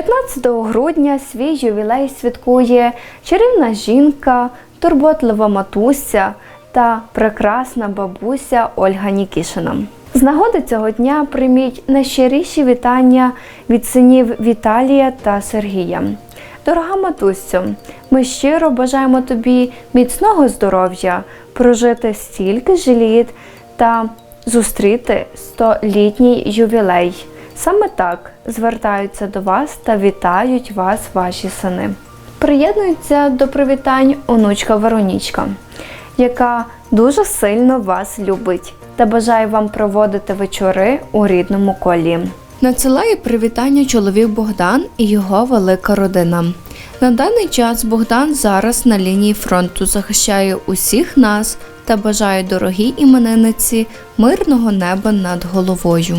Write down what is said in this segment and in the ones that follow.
15 грудня свій ювілей святкує чарівна жінка, турботлива матуся та прекрасна бабуся Ольга Нікішина. З нагоди цього дня прийміть найщиріші вітання від синів Віталія та Сергія. Дорога матусю, ми щиро бажаємо тобі міцного здоров'я, прожити стільки ж літ та зустріти 100-літній ювілей. Саме так звертаються до вас та вітають вас ваші сини. Приєднується до привітань онучка Веронічка, яка дуже сильно вас любить та бажає вам проводити вечори у рідному колі. Надсилає привітання чоловік Богдан і його велика родина. На даний час Богдан зараз на лінії фронту захищає усіх нас та бажає дорогій іменинниці мирного неба над головою.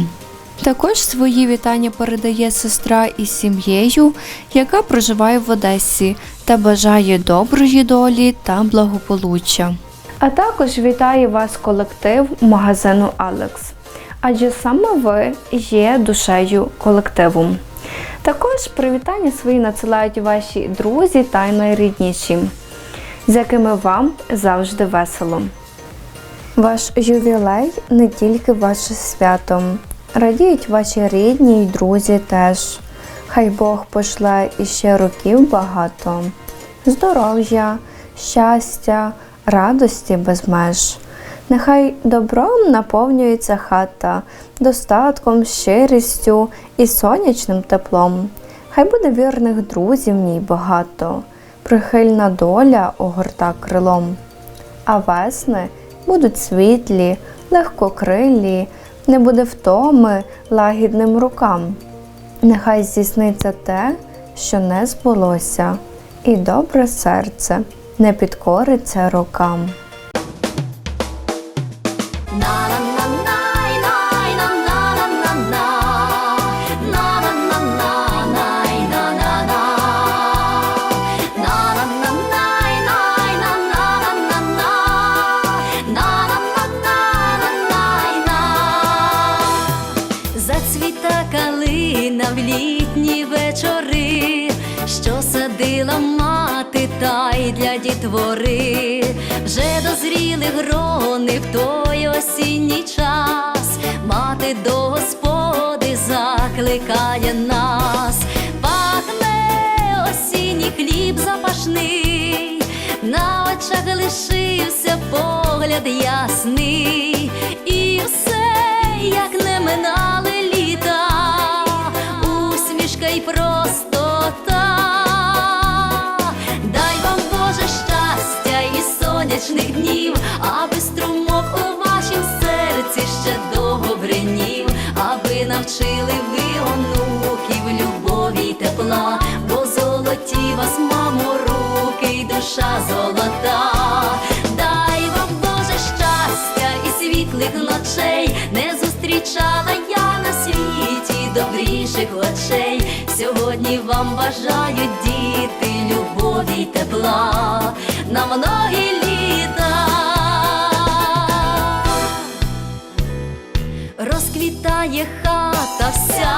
Також свої вітання передає сестра із сім'єю, яка проживає в Одесі та бажає доброї долі та благополуччя. А також вітає вас колектив магазину Алекс, адже саме ви є душею колективу. Також привітання свої надсилають ваші друзі та найрідніші, з якими вам завжди весело. Ваш ювілей не тільки ваше свято. Радіють ваші рідні й друзі теж. Хай Бог пошле іще років багато, здоров'я, щастя, радості без меж. Нехай добром наповнюється хата, достатком, щирістю і сонячним теплом. Хай буде вірних друзів в ній багато, прихильна доля огорта крилом. А весни будуть світлі, легкокрилі, не буде втоми лагідним рукам. Нехай здійсниться те, що не збулося, і добре серце не підкориться рокам. Дітвори, вже дозріли грони в той осінній час, мати до господи закликає нас, пахне осінній хліб запашний, на очах лишився погляд ясний, золота. Дай вам Боже щастя і світлих ночей, не зустрічала я на світі добріших очей. Сьогодні вам бажають діти любові й тепла на многі літа. Розквітає хата вся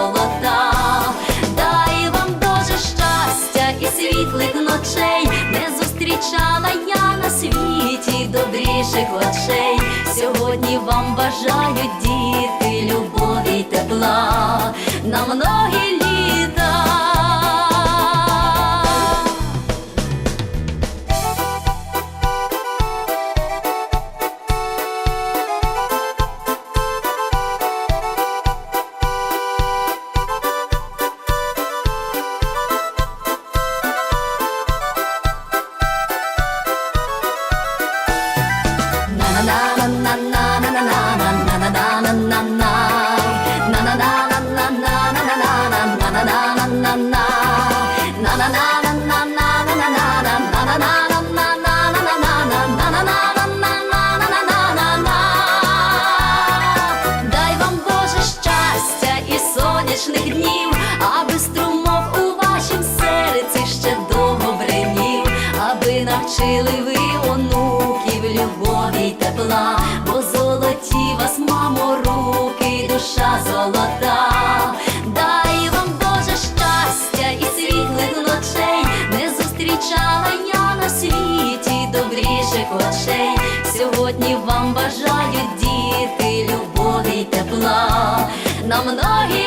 зустрічала я на світі добріших очей. Сьогодні вам бажають діти любові й тепла на многі літа. навчили ви онуків любові й тепла, бо золоті вас, мамо, руки, душа золота, дай вам Боже щастя і світлих ночей, не зустрічала я на світі добріших очей. Сьогодні вам бажають діти, любові й тепла. на многі